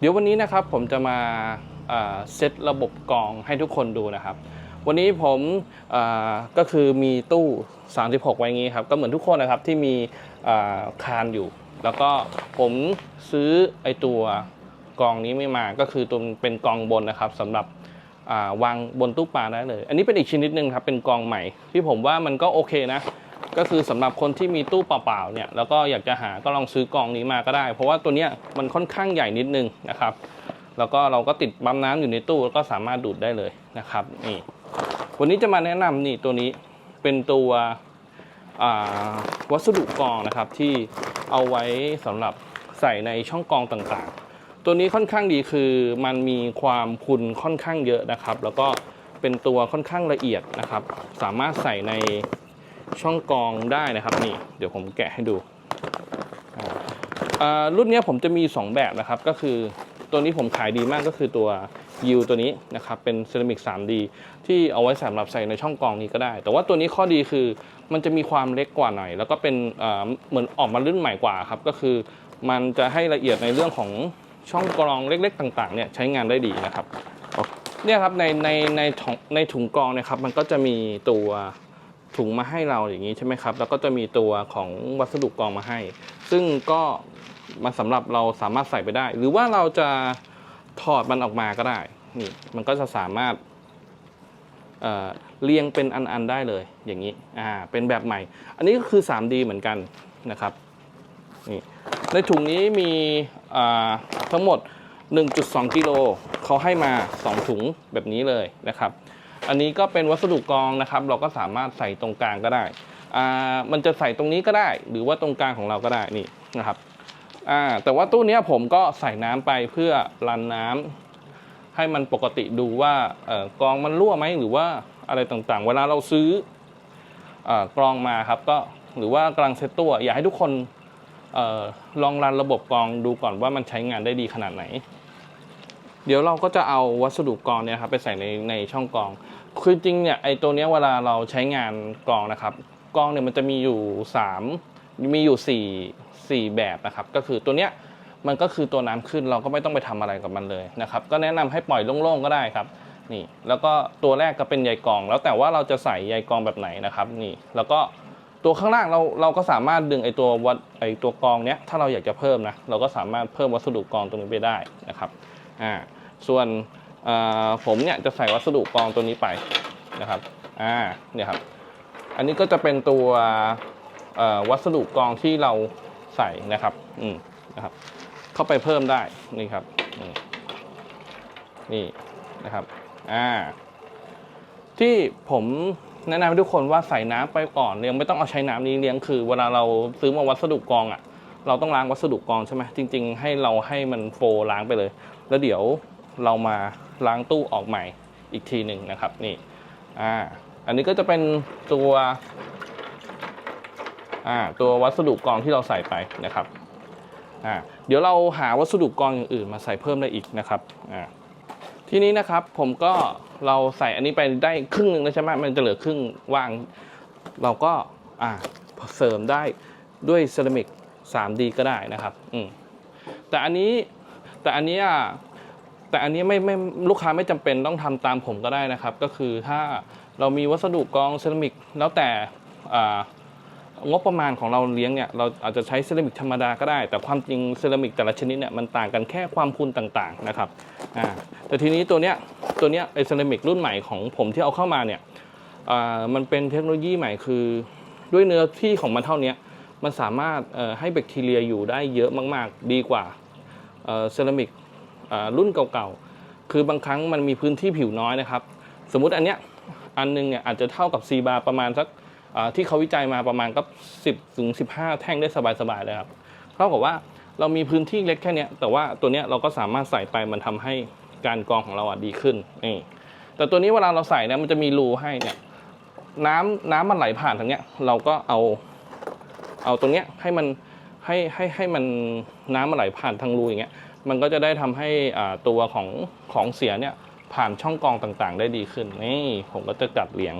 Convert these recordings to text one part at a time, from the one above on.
เดี๋ยววันนี้นะครับผมจะมาเซตระบบกองให้ทุกคนดูนะครับ วันนี้ผมก็คือมีตู้ 36 ไว้งี้ครับ ก็เหมือนทุกคนนะครับที่มีคานอยู่ แล้วก็ผมซื้อไอตัวกองนี้ไม่มาก็คือตัวเป็นกองบนนะครับสำหรับาวางบนตู้ปลาได้เลย อันนี้เป็นอีกชนิดหนึ่งครับเป็นกองใหม่ที่ผมว่ามันก็โอเคนะ ก็คือสำหรับคนที่มีตู้เปล่าๆเนี่ยแล้วก็อยากจะหาก็ลองซื้อกล่องนี้มาก็ได้ เพราะว่าตัวเนี้ยมันค่อนข้างใหญ่นิดนึงนะครับ แล้วก็เราก็ติดปั๊มน้ำอยู่ในตู้แล้วก็สามารถดูดได้เลยนะครับนี่วันนี้จะมาแนะนำนี่ตัวนี้เป็นตัววัสดุกรองนะครับที่เอาไว้สำหรับใส่ในช่องกรองต่างๆ ตัวนี้ค่อนข้างดีคือมันมีความพุนค่อนข้างเยอะนะครับ แล้วก็เป็นตัวค่อนข้างละเอียดนะครับ สามารถใส่ใน ช่องกรองได้นะครับนี่เดี๋ยวผมแกะให้ดูอ่ารุ่นนี้ผมจะมี 2 แบบนะครับก็คือตัวนี้ผมขายดีมากก็คือตัวยิวตัวนี้นะครับเป็นเซรามิก 3D ที่เอาไว้สำหรับใส่ในช่องกรองนี้ก็ได้ แต่ว่าตัวนี้ข้อดีคือมันจะมีความเล็กกว่าหน่อย แล้วก็เป็นเอ่อเหมือนออกมารุ่นใหม่กว่าครับก็คือมันจะให้ละเอียดในเรื่องของช่องกรองเล็ก ๆ ต่างๆเนี่ยใช้งานได้ดีนะครับเนี่ยครับในในในถุงในถุงกรองนะครับมันก็จะมีตัว ถุงมาให้เราอย่างนี้ใช่ไหมครับ แล้วก็จะมีตัวของวัสดุกรองมาให้ ซึ่งก็มันสำหรับเราสามารถใส่ไปได้ หรือว่าเราจะถอดมันออกมาก็ได้นี่มันก็จะสามารถเอ่อเรียงเป็นอันๆได้เลยอย่างนี้อ่าเป็นแบบใหม่ อันนี้ก็คือ 3D เหมือนกันนะครับนี่ในถุงนี้มีทั้งหมด 1.2 กิโลเขาให้มา 2 ถุงแบบนี้เลยนะครับ อันนี้ก็เป็นวัสดุกรองนะครับ เราก็สามารถใส่ตรงกลางก็ได้อ่ามันจะใส่ตรงนี้ก็ได้ หรือว่าตรงกลางของเราก็ได้นี่นะครับอ่าแต่ว่าตู้นี้ผมก็ใส่น้ำไปเพื่อรันน้ำให้มันปกติดูว่าเอ่อกรองมันรั่วไหมหรือว่าอะไรต่างๆ เวลาเราซื้อเอ่อกรองมาครับก็หรือว่ากำลังเซตตัวอยากให้ทุกคนเออลองรันระบบกรองดูก่อนว่ามันใช้งานได้ดีขนาดไหน เดี๋ยวเราก็จะเอาวัสดุกรองเนี่ยครับไปใส่ในในช่องกรอง คือจริงเนี่ยไอตัวเนี้ยเวลาเราใช้งานกรองนะครับกรองเนี่ยมันจะมีอยู่ 3 มีอยู่ 4 4 แบบนะครับ ก็คือตัวเนี้ยมันก็คือตัวน้ำขึ้นเราก็ไม่ต้องไปทำอะไรกับมันเลยนะครับ ก็แนะนำให้ปล่อยโล่งๆก็ได้ครับนี่ แล้วก็ตัวแรกก็เป็นใยกรอง แล้วแต่ว่าเราจะใส่ใยกรองแบบไหนนะครับนี่ แล้วก็ตัวข้างล่างเราเราก็สามารถดึงไอตัววัดไอตัวกรองเนี้ยถ้าเราอยากจะเพิ่มนะเราก็สามารถเพิ่มวัสดุกรองตรงนี้ไปได้นะครับอ่า ส่วนผมเนี่ยจะใส่วัสดุกรองตัวนี้ไปนะครับอ่าเนี่ยครับ อันนี้ก็จะเป็นตัววัสดุกรองที่เราใส่นะครับอืมนะครับ เข้าไปเพิ่มได้นี่ครับนี่นะครับอ่าที่ผมแนะนำให้ทุกคนว่าใส่น้ำไปก่อนยังไม่ต้องเอาใช้น้ำนี้เลี้ยงคือ เวลาเราซื้อมาวัสดุกรองอะ เราต้องล้างวัสดุกรองใช่ไหมจริง ๆ ให้เราให้มันโฟล้างไปเลย แล้วเดี๋ยว เรามาล้างตู้ออกใหม่อีกทีหนึ่งนะครับนี่อ่าอันนี้ก็จะเป็นตัวอ่าตัววัสดุกรองที่เราใส่ไปนะครับอ่าเดี๋ยวเราหาวัสดุกรองอย่างอื่นมาใส่เพิ่มได้อีกนะครับอ่าทีนี้นะครับผมก็เราใส่อันนี้ไปได้ครึ่งหนึ่งแล้วใช่ไหมมันจะเหลือครึ่งว่าง เราก็อ่าเสริมได้ด้วยเซรามิก 3D ก็ได้นะครับอืมแต่อันนี้แต่อันนี้ย แต่อันนี้ไม่ไม่ลูกค้าไม่จำเป็นต้องทำตามผมก็ได้นะครับ ก็คือถ้าเรามีวัสดุกรองเซรามิกแล้วแต่งบประมาณของเราเลี้ยงเนี่ยเราอาจจะใช้เซรามิกธรรมดาก็ได้ แต่ความจริงเซรามิกแต่ละชนิดเนี่ยมันต่างกันแค่ความพูนต่างๆนะครับแต่ทีนี้ตัวเนี้ยตัวเนี้ยไอเซรามิกรุ่นใหม่ของผมที่เอาเข้ามาเนี่ยมันเป็นเทคโนโลยีใหม่คือ ด้วยเนื้อที่ของมันเท่านี้มันสามารถให้แบคทีเรียอยู่ได้เยอะมาก ๆ ดีกว่าเซรามิก รุ่นเก่าๆ คือบางครั้งมันมีพื้นที่ผิวน้อยนะครับ สมมุติอันเนี้ยอันหนึงเนี่ยอาจจะเท่ากับซีบาประมาณสักที่เขาวิจัยมาประมาณก็10ถึง15 แท่งได้สบายๆเลยครับเท่ากับว่าเรามีพื้นที่เล็กแค่นี้แต่ว่าตัวเนี้ยเราก็สามารถใส่ไปมันทำให้การกรองของเราอะดีขึ้นนี่แต่ตัวนี้เวลาเราใส่เนี่ยมันจะมีรูให้เนี่ยน้ำน้ำมันไหลผ่านทางเนี้ยเราก็เอาเอาตรงเนี้ยให้มันให้ให้ให้มันน้ำมันไหลผ่านทางรูอย่างเงี้ย มันก็จะได้ทำให้ตัวของของเสียเนี่ยผ่านช่องกองต่างๆ ได้ดีขึ้นนี่ผมก็จะจัดเรียง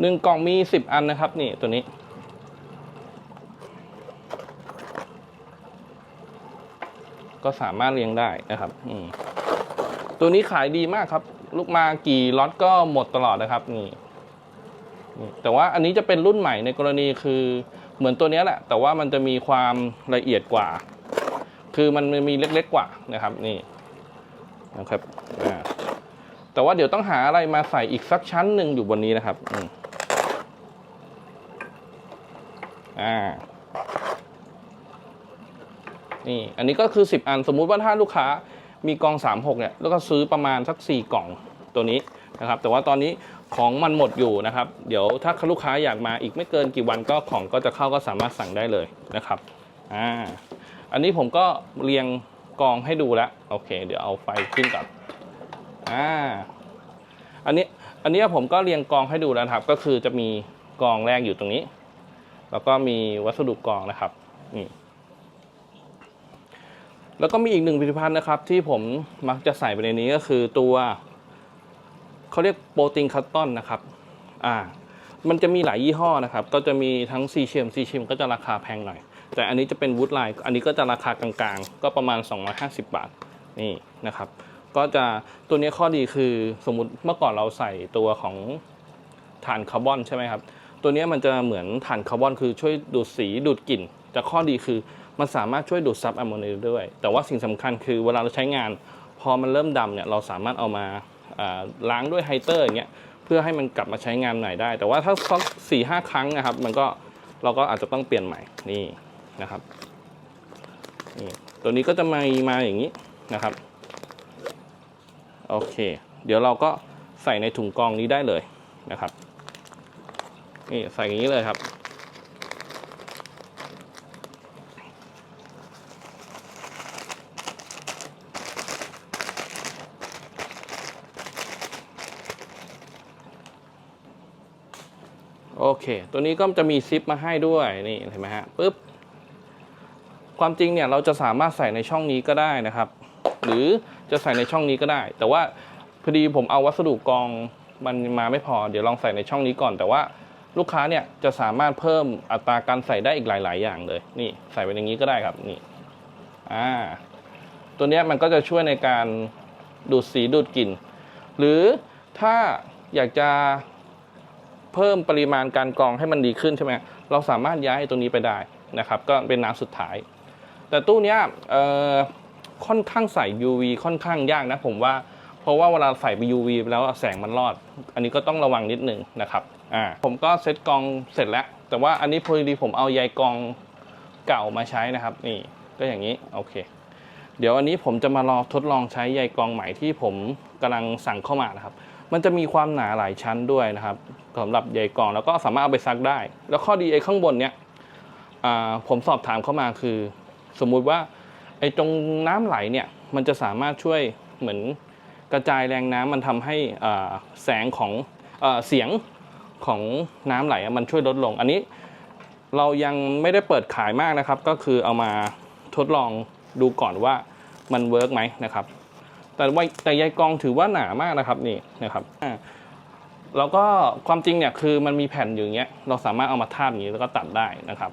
หนึ่งกล่องมีสิบอันนะครับ นี่ตัวนี้ ก็สามารถเลี้ยงได้นะครับตัวนี้ขายดีมากครับ ลูกมากี่ล็อตก็หมดตลอดนะครับ นี่ แต่ว่าอันนี้จะเป็นรุ่นใหม่ในกรณีคือเหมือนตัวนี้แหละ แต่ว่ามันจะมีความละเอียดกว่า คือมันมีเล็กๆกว่านะครับนี่นะครับแต่ว่าเดี๋ยวต้องหาอะไรมาใส่อีกสักชั้นหนึ่งอยู่บนนี้นะครับอ่านี่อันนี้ก็คือ 10 อันสมมุติว่าถ้าลูกค้ามีกอง 36เนี่ยแล้วก็ซื้อประมาณสัก 4 กล่องตัวนี้นะครับ แต่ว่าตอนนี้ ของมันหมดอยู่นะครับ เดี๋ยวถ้าลูกค้าอยากมาอีกไม่เกินกี่วันก็ของก็จะเข้าก็สามารถสั่งได้เลยนะครับอ่าอันนี้ผมก็เรียงกองให้ดูแล้วโอเค เดี๋ยวเอาไฟขึ้นก่อนอ่าอันนี้อันนี้ผมก็เรียงกองให้ดูแล้วนะครับ ก็คือจะมีกองแรกอยู่ตรงนี้ แล้วก็มีวัสดุกองนะครับนี่แล้วก็มีอีกหนึ่งผลิตภัณฑ์นะครับ ที่ผมมักจะใส่ไปในนี้ก็คือตัว เขาเรียกโปรตีนคัตตอนนะครับอ่ามันจะมีหลายยี่ห้อนะครับ ก็จะมีทั้งซีเชมซีเชมก็จะราคาแพงหน่อย แต่อันนี้จะเป็นวูดไลน์อันนี้ก็จะราคากลางๆ ก็ประมาณ 250 บาทนี่นะครับ ก็จะตัวนี้ข้อดีคือสมมติเมื่อก่อนเราใส่ตัวของถ่านคาร์บอนใช่ไหมครับ ตัวนี้มันจะเหมือนถ่านคาร์บอนคือช่วยดูดสีดูดกลิ่น แต่ข้อดีคือมันสามารถช่วยดูดซับแอมโมเนียด้วย แต่ว่าสิ่งสำคัญคือเวลาเราใช้งาน พอมันเริ่มดำเนี่ยเราสามารถเอามา ล้างด้วยไฮเตอร์อย่างเงี้ยเพื่อให้มันกลับมาใช้งานใหม่ได้ แต่ว่าถ้าสักสี่ห้าครั้งนะครับ มันก็เราก็อาจจะต้องเปลี่ยนใหม่นี่นะครับนี่ตัวนี้ก็จะมามาอย่างนี้นะครับโอเค เดี๋ยวเราก็ใส่ในถุงกรองนี้ได้เลยนะครับนี่ใส่อย่างนี้เลยครับ โอเค ตัวนี้ก็จะมีซิปมาให้ด้วยนี่เห็นไหมฮะปุ๊บความจริงเนี่ยเราจะสามารถใส่ในช่องนี้ก็ได้นะครับ หรือจะใส่ในช่องนี้ก็ได้ แต่ว่าพอดีผมเอาวัสดุกองมันมาไม่พอ เดี๋ยวลองใส่ในช่องนี้ก่อน แต่ว่าลูกค้าเนี่ยจะสามารถเพิ่มอัตราการใส่ได้อีกหลาย ๆ อย่างเลย นี่ใส่ไปอย่างนี้ก็ได้ครับนี่อ่าตัวนี้มันก็จะช่วยในการดูดสีดูดกลิ่นหรือถ้าอยากจะ เพิ่มปริมาณการกรองให้มันดีขึ้นใช่ไหมเราสามารถย้ายตรงนี้ไปได้นะครับ ก็เป็นน้ำสุดท้าย แต่ตู้นี้ค่อนข้างใส่ UV ค่อนข้างยากนะผมว่าเพราะว่าเวลาใส่ไป UV ไปแล้วแสงมันรอด อันนี้ก็ต้องระวังนิดนึงนะครับอ่าผมก็เซตกรองเสร็จแล้ว แต่ว่าอันนี้พอดีผมเอาใยกรองเก่ามาใช้นะครับนี่ก็อย่างนี้โอเค เดี๋ยวอันนี้ผมจะมารอทดลองใช้ใยกรองใหม่ที่ผมกำลังสั่งเข้ามานะครับ มันจะมีความหนาหลายชั้นด้วยนะครับสำหรับใยกองแล้วก็สามารถเอาไปซักได้ แล้วข้อดีไอ้ข้างบนเนี้ยผมสอบถามเข้ามาคือ สมมุติว่าไอ้ตรงน้ำไหลเนี่ยมันจะสามารถช่วยเหมือนกระจายแรงน้ำมันทำให้แสงของเอเสียงของน้ำไหลมันช่วยลดลง อันนี้เรายังไม่ได้เปิดขายมากนะครับ ก็คือเอามาทดลองดูก่อนว่ามันเวิร์กไหมนะครับ แต่ว่าแต่ใยกองถือว่าหนามากนะครับนี่นะครับแล้วก็ความจริงเนี่ยคือมันมีแผ่นอยู่อย่างเงี้ยเราสามารถเอามาทาบอย่างนี้แล้วก็ตัดได้นะครับ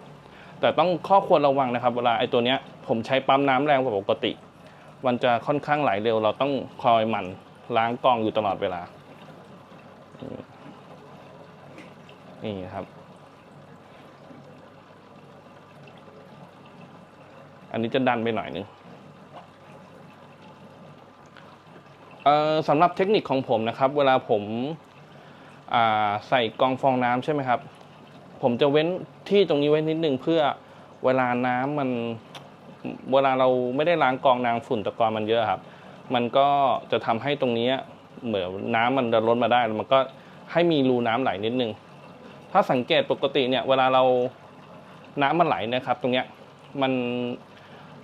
แต่ต้องข้อควรระวังนะครับ เวลาไอ้ตัวเนี้ยผมใช้ปั๊มน้ำแรงกว่าปกติ มันจะค่อนข้างไหลเร็ว เราต้องคอยหมั่นล้างกองอยู่ตลอดเวลานี่ครับ อันนี้จะดันไปหน่อยนึงเอ่อ สำหรับเทคนิคของผมนะครับ เวลาผมาใส่กองฟองน้ำใช่ไหมครับ ผมจะเว้นที่ตรงนี้ไว้นิดนึงเพื่อเวลาน้ำมันเวลาเราไม่ได้ล้างกองน้ำฝุ่นตะกอนมันเยอะครับ มันก็จะทำให้ตรงนี้เหมือนน้ำมันจะล้นมาได้มันก็ให้มีรูน้ำไหลนิดนึง ถ้าสังเกตปกติเนี่ยเวลาเราน้ำมันไหลนะครับ ตรงเนี้ยมัน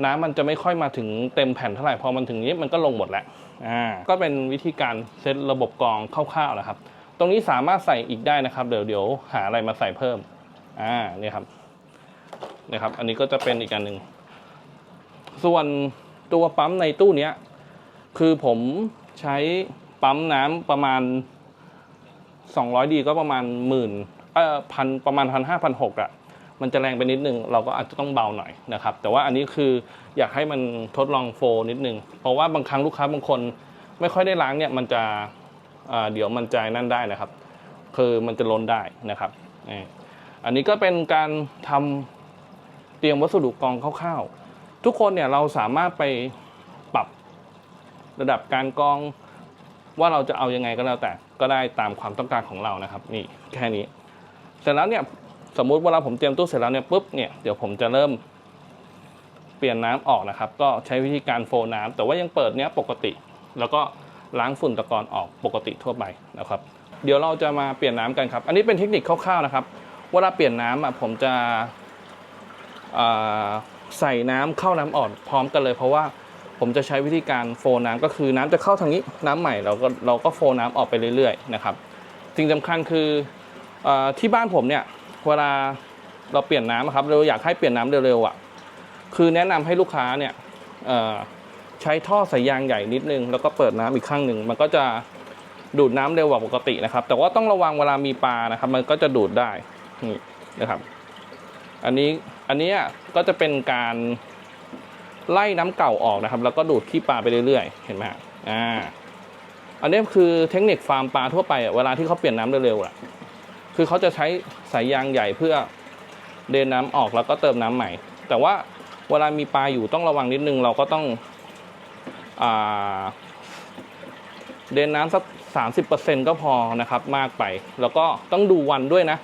น้ำมันจะไม่ค่อยมาถึงเต็มแผ่นเท่าไหร่พอมันถึงนี้มันก็ลงหมดแล้ว อ่าก็เป็นวิธีการเซตระบบกรองคร่าวๆนะครับ ตรงนี้สามารถใส่อีกได้นะครับ เดี๋ยวเดี๋ยวหาอะไรมาใส่เพิ่มอ่านี่ครับนี่ครับ อันนี้ก็จะเป็นอีกอันหนึ่งส่วนตัวปั๊มในตู้เนี้ยคือผมใช้ปั๊มน้ำประมาณ 200 ดีก็ประมาณหมื่นเอ่อพันประมาณพันห้าพันหกอะ มันจะแรงไปนิดนึง เราก็อาจจะต้องเบาหน่อยนะครับ แต่ว่าอันนี้คืออยากให้มันทดลองโฟนิดนึง เพราะว่าบางครั้งลูกค้าบางคน ไม่ค่อยได้ล้างเนี่ยมันจะเดี๋ยวมันจะนั่นได้นะครับ คือมันจะล้นได้นะครับ อันนี้ก็เป็นการทำเตรียมวัสดุกองคร่าวๆ ทุกคนเนี่ยเราสามารถไปปรับระดับการกองว่าเราจะเอายังไงก็แล้วแต่ก็ได้ตามความต้องการของเรานะครับ นี่แค่นี้ เสร็จแล้วเนี่ย สมมุติเวลาผมเตรียมตู้เสร็จแล้วเนี่ยปุ๊บเนี่ยเดี๋ยวผมจะเริ่มเปลี่ยนน้ำออกนะครับ ก็ใช้วิธีการโฟน้ำแต่ว่ายังเปิดเนี้ยปกติ แล้วก็ล้างฝุ่นตะกอนออกปกติทั่วไปนะครับ เดี๋ยวเราจะมาเปลี่ยนน้ำกันครับ อันนี้เป็นเทคนิคคร่าวๆนะครับ เวลาเปลี่ยนน้ำอะผมจะใส่น้ำเข้าน้ำอ่อกพร้อมกันเลย เพราะว่าผมจะใช้วิธีการโฟน้ำก็คือน้ำจะเข้าทางนี้น้ำใหม่เราก็เราก็โฟน้ำออกไปเรื่อยๆนะครับสิ่งสำคัญคืออที่บ้านผมเนี่ย เวลาเราเปลี่ยนน้ำอะครับเราอยากให้เปลี่ยนน้ำเร็วๆอะคือแนะนำให้ลูกค้าเนี่ยใช้ท่อสายยางใหญ่นิดนึง แล้วก็เปิดน้ำอีกข้างหนึ่งมันก็จะดูดน้ำเร็วกว่าปกตินะครับ แต่ว่าต้องระวังเวลามีปลานะครับ มันก็จะดูดได้นี่นะครับ อันนี้อันนี้ก็จะเป็นการไล่น้ำเก่าออกนะครับ แล้วก็ดูดขี้ปลาไปเรื่อยๆ เห็นไหมอ่าอันนี้คือเทคนิคฟาร์มปลาทั่วไปเวลาที่เขาเปลี่ยนน้ำเร็วๆอะ คือเขาจะใช้สายยางใหญ่เพื่อเดนน้ำออกแล้วก็เติมน้ำใหม่ แต่ว่าเวลามีปลาอยู่ต้องระวังนิดนึงเราก็ต้องอเดนน้ำสักสามสิบเปอร์เซ็นก็พอนะครับมากไป แล้วก็ต้องดูวันด้วยนะ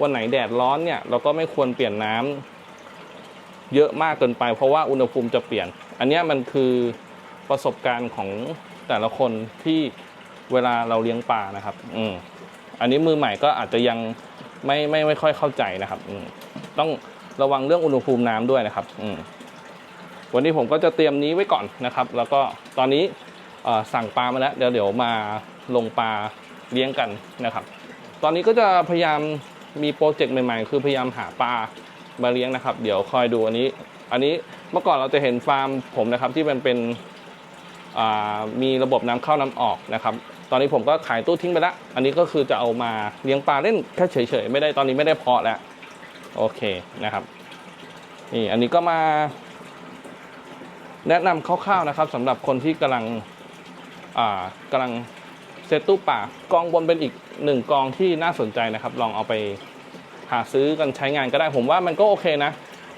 วันไหนแดดร้อนเนี่ยเราก็ไม่ควรเปลี่ยนน้ำเยอะมากเกินไป เพราะว่าอุณหภูมิจะเปลี่ยน อันนี้มันคือประสบการณ์ของแต่ละคนที่เวลาเราเลี้ยงปลานะครับ อืม อันนี้มือใหม่ก็อาจจะยังไม่ไม่ไม่ค่อยเข้าใจนะครับต้องระวังเรื่องอุณหภูมิน้ำด้วยนะครับวันนี้ผมก็จะเตรียมนี้ไว้ก่อนนะครับ แล้วก็ตอนนี้สั่งปลามาแล้วเดี๋ยวเดี๋ยวมาลงปลาเลี้ยงกันนะครับ ตอนนี้ก็จะพยายามมีโปรเจกต์ใหม่ ๆ คือพยายามหาปลามาเลี้ยงนะครับ เดี๋ยวคอยดูอันนี้ อันนี้เมื่อก่อนเราจะเห็นฟาร์มผมนะครับที่มันเป็นมีระบบน้ำเข้าน้ำออกนะครับ ตอนนี้ผมก็ขายตู้ทิ้งไปล้วอันนี้ก็คือจะเอามาเลี้ยงปลาเล่นแค่เฉยๆ ไม่ได้ตอนนี้ไม่ได้เพาะแล้ว โอเคนะครับ นี่อันนี้ก็มา แนะนำคร่าวๆนะครับสำหรับคนที่กำลังอ่ากำลังเซตตู้ป่ากองบนเป็นอีกหนึ่งกองที่น่าสนใจนะครับ ลองเอาไปหาซื้อกันใช้งานก็ได้ผมว่ามันก็โอเคนะ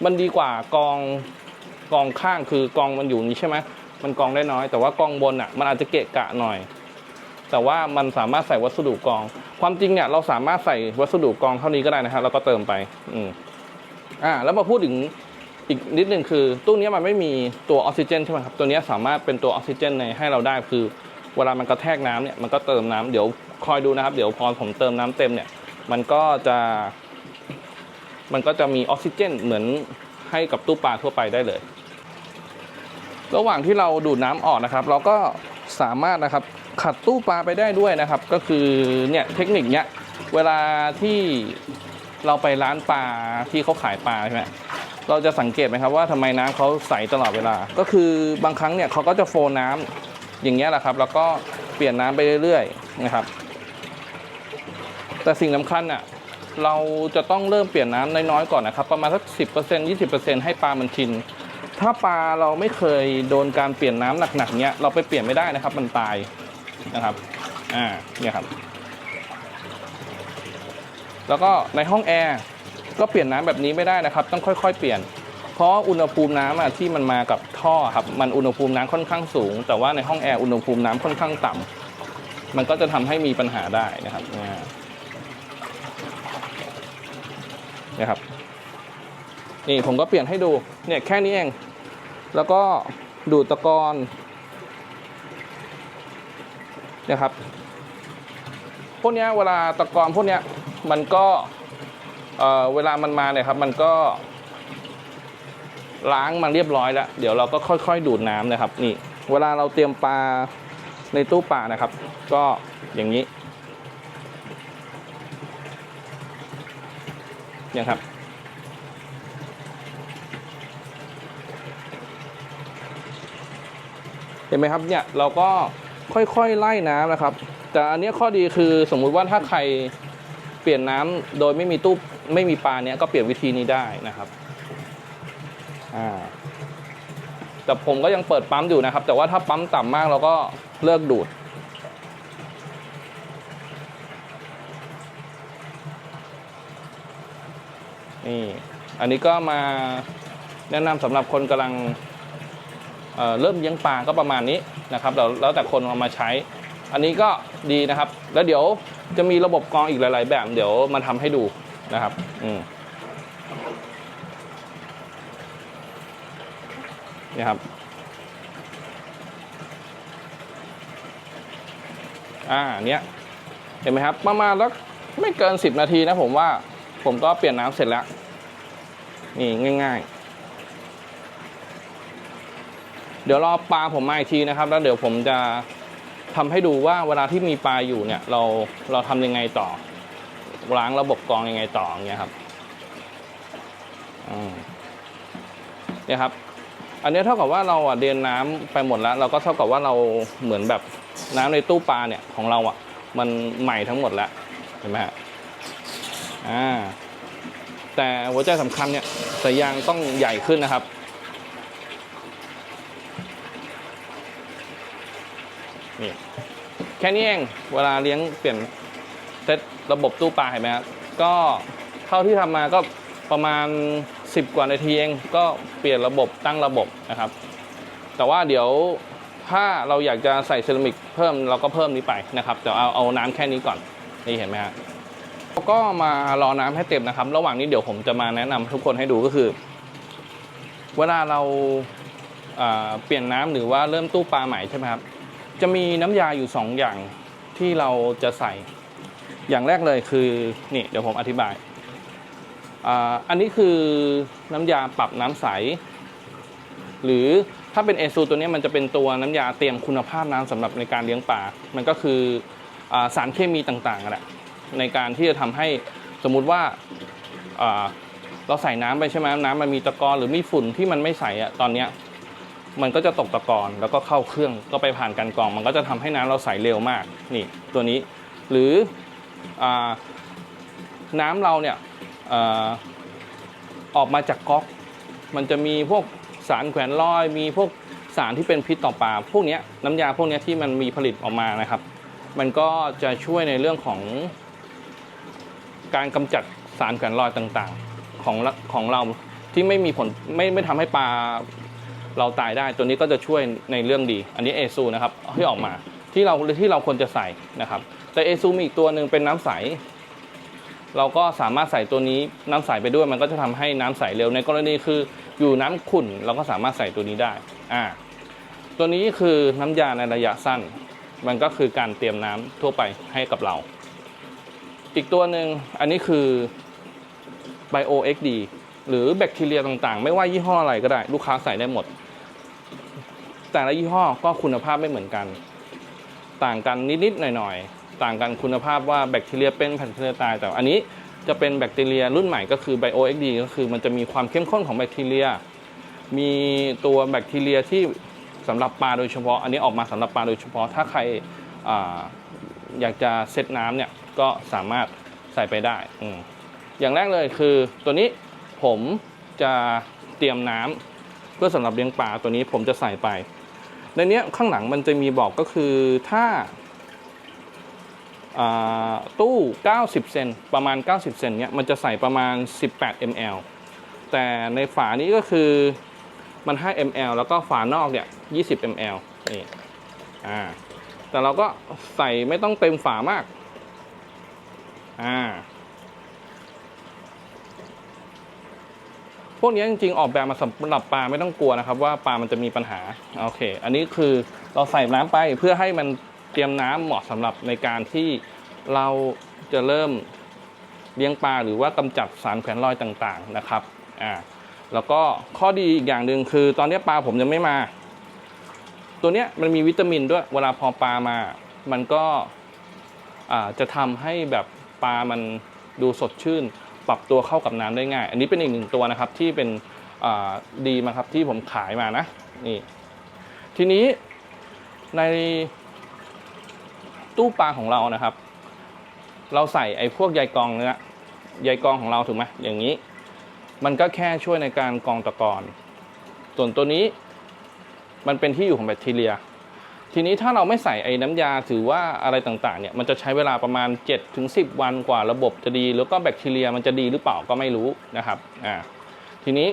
มันดีกว่ากองกองข้างคือกองมันอยู่นี้ใช่ไหมมันกองได้น้อย แต่ว่ากองบนอะมันอาจจะเกะกะหน่อย แต่ว่ามันสามารถใส่วัสดุกอง ความจริงเนี่ยเราสามารถใส่วัสดุกองเท่านี้ก็ได้นะครับแล้วก็เติมไปอืมอ่าแล้วมาพูดถึงอีกนิดหนึ่งคือ ตู้นี้มันไม่มีตัวออกซิเจนใช่ไหมครับตัวนี้สามารถเป็นตัวออกซิเจนในให้เราได้คือเวลามันกระแทกน้ำเนี่ยมันก็เติมน้ำเดี๋ยวคอยดูนะครับ เดี๋ยวพอผมเติมน้ำเต็มเนี่ย มันก็จะ มันก็จะมีออกซิเจนเหมือนให้กับตู้ปลาทั่วไปได้เลย ระหว่างที่เราดูดน้ำออกนะครับ เราก็สามารถนะครับ ขัดตู้ปลาไปได้ด้วยนะครับ ก็คือเนี่ยเทคนิคเนี้ยเวลาที่เราไปร้านปลาที่เขาขายปลาใช่ไหมเราจะสังเกตไหมครับว่าทำไมน้ำเขาใสตลอดเวลา ก็คือบางครั้งเนี่ยเขาก็จะโฟนน้ำอย่างเงี้ยแหละครับ แล้วก็เปลี่ยนน้ำไปเรื่อยๆนะครับ แต่สิ่งสำคัญอะเราจะต้องเริ่มเปลี่ยนน้ำน้อยๆก่อนนะครับ ประมาณสักสิบเปอร์เซ็นต์ยี่สิบเปอร์เซ็นต์ให้ปลามันชิน ถ้าปลาเราไม่เคยโดนการเปลี่ยนน้ำหนักๆเนี้ยเราไปเปลี่ยนไม่ได้นะครับ มันตาย นะครับ อ่า เนี่ยครับ แล้วก็ในห้องแอร์ก็เปลี่ยนน้ำแบบนี้ไม่ได้นะครับ ต้องค่อย ๆ เปลี่ยน เพราะอุณหภูมิน้ำอะที่มันมากับท่อครับ มันอุณหภูมิน้ำค่อนข้างสูง แต่ว่าในห้องแอร์อุณหภูมิน้ำค่อนข้างต่ำมันก็จะทำให้มีปัญหาได้นะครับเนี่ยนะครับ นี่ผมก็เปลี่ยนให้ดู เนี่ยแค่นี้เอง แล้วก็ดูดตะกอน นะครับพวกนี้เวลาตะกอนพวกนี้มันก็เออเวลามันมาเนี่ยครับ มันก็ ล้างมันเรียบร้อยแล้ว เดี๋ยวเราก็ค่อยๆ ดูดน้ำนะครับ นี่ เวลาเราเตรียมปลาในตู้ปลานะครับ ก็อย่างนี้อย่างครับ เห็นไหมครับเนี่ยเราก็ ค่อยๆไล่น้ำนะครับ แต่อันนี้ข้อดีคือสมมุติว่าถ้าใครเปลี่ยนน้ำโดยไม่มีตู้ไม่มีปลาเนี้ยก็เปลี่ยนวิธีนี้ได้นะครับอ่าแต่ผมก็ยังเปิดปั๊มอยู่นะครับ แต่ว่าถ้าปั๊มต่ำมากเราก็เลิกดูดนี่อันนี้ก็มาแนะนำสำหรับคนกำลังเเริ่มเลี้ยงปลาก็ประมาณนี้ นะครับแล้วแล้วแต่คนเอามาใช้ อันนี้ก็ดีนะครับ แล้วเดี๋ยวจะมีระบบกรองอีกหลาย ๆ แบบ เดี๋ยวมาทำให้ดูนะครับ อืมนี่ครับอ่าเนี้ยเห็นไหมครับ ประมาณแล้วไม่เกิน 10 นาทีนะผมว่า ผมก็เปลี่ยนน้ำเสร็จแล้ว นี่ง่าย ๆ เดี๋ยวรอปลาผมมาอีกทีนะครับ แล้วเดี๋ยวผมจะทำให้ดูว่าเวลาที่มีปลาอยู่เนี่ย เราเราทำยังไงต่อ ล้างระบบกรองยังไงต่ออย่างเงี้ยครับเนี่ยครับ อันนี้เท่ากับว่าเราอะเดินน้ำไปหมดแล้ว เราก็เท่ากับว่าเราเหมือนแบบน้ำในตู้ปลาเนี่ยของเราอะ มันใหม่ทั้งหมดแล้วเห็นไหมฮะอ่าแต่หัวใจสำคัญเนี่ยสายยางต้องใหญ่ขึ้นนะครับ แค่นี้เอง เวลาเลี้ยงเปลี่ยนเซตระบบตู้ปลาเห็นไหมครับก็เท่าที่ทำมาก็ประมาณ 10 กว่านาทีเอง ก็เปลี่ยนระบบตั้งระบบนะครับ แต่ว่าเดี๋ยวถ้าเราอยากจะใส่เซรามิกเพิ่มเราก็เพิ่มนี้ไปนะครับแต่เอาเอาน้ำแค่นี้ก่อนนี่เห็นไหมฮะแล้วก็มารอน้ำให้เต็มนะครับ ระหว่างนี้เดี๋ยวผมจะมาแนะนำทุกคนให้ดูก็คือ เวลาเราอ่าเปลี่ยนน้ำหรือว่าเริ่มตู้ปลาใหม่ใช่ไหมครับ จะมีน้ำยาอยู่สองอย่างที่เราจะใส่ อย่างแรกเลยคือนี่เดี๋ยวผมอธิบายอันนี้คือน้ำยาปรับน้ำใส หรือถ้าเป็นเอซูตัวนี้มันจะเป็นตัวน้ำยาเตรียมคุณภาพน้ำสำหรับในการเลี้ยงปลา มันก็คืออสารเคมีต่างๆนั่นแหละในการที่จะทำให้สมมุติว่าอ่าเราใส่น้ำไปใช่ไหมน้ำมันมีตะกอนหรือมีฝุ่นที่มันไม่ใสอะตอนเนี้ย มันก็จะตกตะกอนแล้วก็เข้าเครื่องก็ไปผ่านการกรอง มันก็จะทำให้น้ำเราใสเร็วมากนี่ตัวนี้ หรืออน้ำเราเนี่ยอออกมาจากก๊อก มันจะมีพวกสารแขวนลอย มีพวกสารที่เป็นพิษต่อปลาพวกนี้น้ำยาพวกนี้ที่มันมีผลิตออกมานะครับ มันก็จะช่วยในเรื่องของการกำจัดสารแขวนลอยต่างๆของของเราที่ไม่มีผลไม่ไม่ทำให้ปลา เราตายได้ตัวนี้ก็จะช่วยในเรื่องดี อันนี้เอซูนะครับที่ออกมาที่เราที่เราควรจะใส่นะครับ แต่เอซูมีอีกตัวหนึ่งเป็นน้ำใส เราก็สามารถใส่ตัวนี้น้ำใสไปด้วยมันก็จะทำให้น้ำใสเร็วในกรณีคืออยู่น้ำขุ่นเราก็สามารถใส่ตัวนี้ได้อ่าตัวนี้คือน้ำยาในระยะสั้น มันก็คือการเตรียมน้ำทั่วไปให้กับเรา อีกตัวหนึ่งอันนี้คือ Bio XD หรือแบคทีเรียต่างๆ ไม่ว่ายี่ห้ออะไรก็ได้ ลูกค้าใส่ได้หมด แต่ละยี่ห้อก็คุณภาพไม่เหมือนกัน ต่างกันนิดๆหน่อยๆ ต่างกันคุณภาพว่าแบคทีเรียเป็นแบคทีเรียตาย แต่อันนี้จะเป็นแบคทีเรียรุ่นใหม่ก็คือ Bio XD ก็คือมันจะมีความเข้มข้นของแบคทีเรีย มีตัวแบคทีเรียที่สำหรับปลาโดยเฉพาะ อันนี้ออกมาสำหรับปลาโดยเฉพาะ ถ้าใครออยากจะเซตน้ำเนี่ยก็สามารถใส่ไปได้ออย่างแรกเลยคือตัวนี้ผมจะเตรียมน้ำเพื่อสำหรับเลี้ยงปลาตัวนี้ผมจะใส่ไป ในนี้ข้างหลังมันจะมีบอกก็คือถ้าาตู้ 90 เซนประมาณ 90 เซนเนี้ยมันจะใส่ประมาณ 18 ml แต่ในฝานี้ก็คือมัน 5 ml แล้วก็ฝานอกเนี่ย 20 ml นี่อ่าแต่เราก็ใส่ไม่ต้องเต็มฝามากอ่า พวกนี้จริงๆ ออกแบบมาสำหรับปลาไม่ต้องกลัวนะครับ ว่าปลามันจะมีปัญหาโอเค อันนี้คือเราใส่น้ำไปเพื่อให้มันเตรียมน้ำเหมาะสำหรับในการที่เราจะเริ่มเลี้ยงปลาหรือว่ากำจัดสารแขวนลอยต่างๆนะครับอ่าแล้วก็ข้อดีอีกอย่างหนึ่งคือ ตอนนี้ปลาผมยังไม่มา ตัวเนี้ยมันมีวิตามินด้วยเวลาพอปลามา มันก็อ่าจะทำให้แบบปลามันดูสดชื่น ปรับตัวเข้ากับน้ำได้ง่าย อันนี้เป็นอีกหนึ่งตัวนะครับที่เป็นดีมาครับที่ผมขายมานะนี่ทีนี้ในตู้ปลาของเรานะครับ เราใส่ไอ้พวกใยกองเนื้อใยกองของเราถูกไหมอย่างนี้ มันก็แค่ช่วยในการกองตะกอนส่วนตัวนี้มันเป็นที่อยู่ของแบคทีเรีย ทีนี้ถ้าเราไม่ใส่ไอ้น้ำยาถือว่าอะไรต่างๆเนี่ยมันจะใช้เวลาประมาณ7-10ถึง10 วันกว่าระบบจะดี แล้วก็แบคทีเรียมันจะดีหรือเปล่าก็ไม่รู้นะครับอ่าทีนี้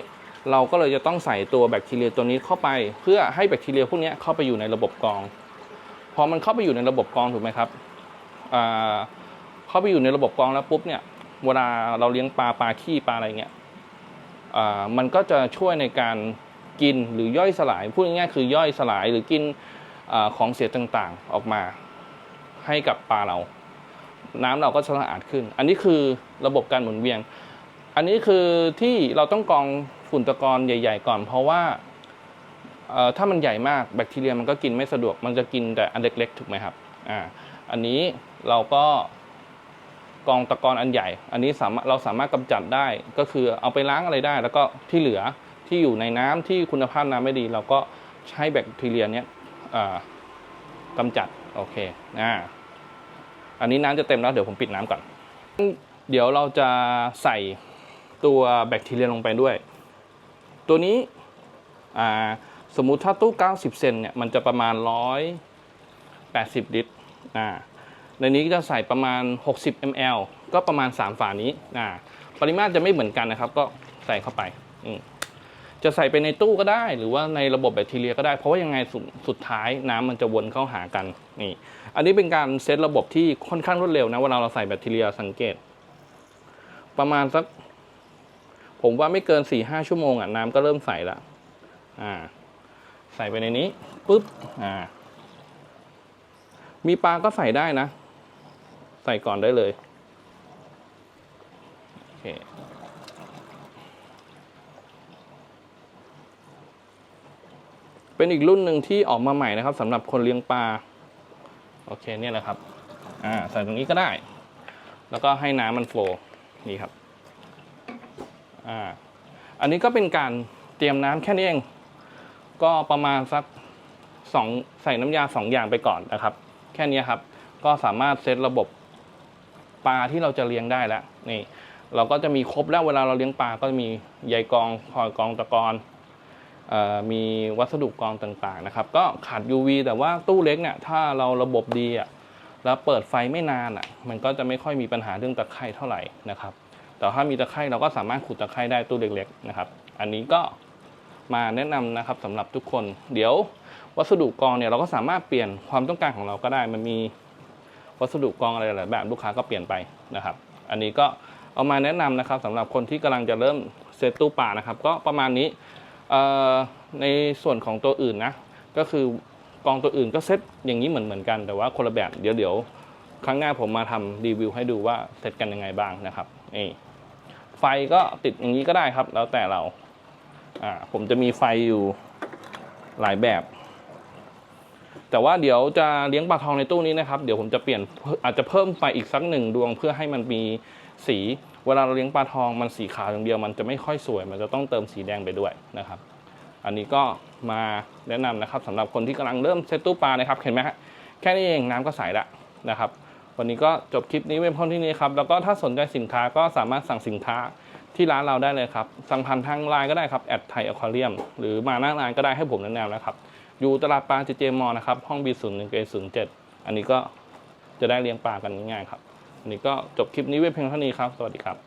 เราก็เลยจะต้องใส่ตัวแบคทีเรียตัวนี้เข้าไป เพื่อให้แบคทีเรียพวกนี้เข้าไปอยู่ในระบบกรองพอมันเข้าไปอยู่ในระบบกรองถูกไหมครับอ่าเข้าไปอยู่ในระบบกรองแล้วปุ๊บเนี่ยเวลาเราเลี้ยงปลาปลาขี้ปลาอะไรเงี้ยอ่ามันก็จะช่วยในการกินหรือย่อยสลายพูดง่ายๆคือย่อยสลายหรือกิน อของเสียต่างๆออกมาให้กับปลาเรา น้ำเราก็สะอาดขึ้น อันนี้คือระบบการหมุนเวียนอันนี้คือที่เราต้องกรองฝุ่นตะกอนใหญ่ ๆ ก่อน เพราะว่าถ้ามันใหญ่มากแบคทีเรียมันก็กินไม่สะดวก มันจะกินแต่อันเล็กๆถูกไหมครับอ่าอันนี้เราก็กรองตะกอนอันใหญ่ อันนี้สามารถเราสามารถกำจัดได้ก็คือเอาไปล้างอะไรได้ แล้วก็ที่เหลือที่อยู่ในน้ำที่คุณภาพน้ำไม่ดี เราก็ใช้แบคทีเรียเนี้ย อ่ากำจัดโอเคอ่าอันนี้น้ำจะเต็มแล้วเดี๋ยวผมปิดน้ำก่อน เดี๋ยวเราจะใส่ตัวแบคทีเรียลงไปด้วย ตัวนี้อ่าสมมุติถ้าตู้ 90 เซนเนี่ย มันจะประมาณ 180 ลิตรอ่าในนี้จะใส่ประมาณ 60 ml ก็ประมาณ 3 ฝานี้อ่าปริมาตรจะไม่เหมือนกันนะครับ ก็ใส่เข้าไป อืม จะใส่ไปในตู้ก็ได้ หรือว่าในระบบแบคทีเรียก็ได้ เพราะว่ายังไงสุดสุดท้ายน้ำมันจะวนเข้าหากันนี่ อันนี้เป็นการเซตระบบที่ค่อนข้างรวดเร็วนะเวลาเราใส่แบคทีเรียสังเกต ประมาณสัก ผมว่าไม่เกิน4ี่ห้าชั่วโมงอะน้ำก็เริ่มใส่ละอ่า ใส่ไปในนี้ปุ๊บอ่า มีปลาก็ใส่ได้นะ ใส่ก่อนได้เลยโอเค เป็นอีกรุ่นหนึ่งที่ออกมาใหม่นะครับสำหรับคนเลี้ยงปลาโอเคเนี่ยแหละครับอ่าใส่ตรงนี้ก็ได้ แล้วก็ให้น้ำมันโฟล์นี่ครับอ่าอันนี้ก็เป็นการเตรียมน้ำแค่นี้เอง ก็ประมาณสักสองใส่น้ำยาสองอย่างไปก่อนนะครับ แค่นี้ครับ ก็สามารถเซตระบบปลาที่เราจะเลี้ยงได้แล้วนี่ เราก็จะมีครบแล้วเวลาเราเลี้ยงปลาก็จะมีใยกรองคอยกรองตะกอน มีวัสดุกรองต่างๆนะครับ ก็ขาด UV แต่ว่าตู้เล็กเนี่ยถ้าเราระบบดีอะแล้วเปิดไฟไม่นานอะ มันก็จะไม่ค่อยมีปัญหาเรื่องตะไคร่เท่าไหร่นะครับ แต่ถ้ามีตะไคร่เราก็สามารถขุดตะไคร่ได้ตู้เล็กๆนะครับ อันนี้ก็มาแนะนำนะครับสำหรับทุกคน เดี๋ยววัสดุกรองเนี่ยเราก็สามารถเปลี่ยนความต้องการของเราก็ได้ มันมีวัสดุกรองอะไรหลายแบบลูกค้าก็เปลี่ยนไปนะครับ อันนี้ก็เอามาแนะนำนะครับสำหรับคนที่กำลังจะเริ่มเซตตู้ปลานะครับ ก็ประมาณนี้ ในส่วนของตัวอื่นนะ ก็คือกองตัวอื่นก็เซตอย่างนี้เหมือนเหมือนกันแต่ว่าคนละแบบเดี๋ยวเดี๋ยวครั้งหน้าผมมาทำรีวิวให้ดูว่าเซตกันยังไงบ้างนะครับนี่ไฟก็ติดอย่างนี้ก็ได้ครับ แล้วแต่เราอ่าผมจะมีไฟอยู่หลายแบบ แต่ว่าเดี๋ยวจะเลี้ยงปลาทองในตู้นี้นะครับ เดี๋ยวผมจะเปลี่ยนอาจจะเพิ่มไฟอีกสักหนึ่งดวงเพื่อให้มันมีสี เวลาเราเลี้ยงปลาทองมันสีขาวอย่างเดียวมันจะไม่ค่อยสวย มันจะต้องเติมสีแดงไปด้วยนะครับ อันนี้ก็มาแนะนำนะครับสำหรับคนที่กำลังเริ่มเซตตู้ปลานะครับเห็นไหมฮะแค่นี้เองน้ำก็ใสละนะครับ วันนี้ก็จบคลิปนี้ไว้เพียงเท่านี้ครับแล้วก็ถ้าสนใจสินค้าก็สามารถสั่งสินค้าที่ร้านเราได้เลยครับ สั่งผ่านทางไลน์ก็ได้ครับแอดไทยอควาเรียมหรือมาหน้าร้านก็ได้ให้ผมแนะนำนะครับ อยู่ตลาดปลาเจเจมอนะครับ ห้อง B 0 1 A 0 7อันนี้ก็จะได้เลี้ยงปลากันง่ายๆครับ นี่ก็จบคลิปนี้ไว้เพียงเท่านี้ครับ สวัสดีครับ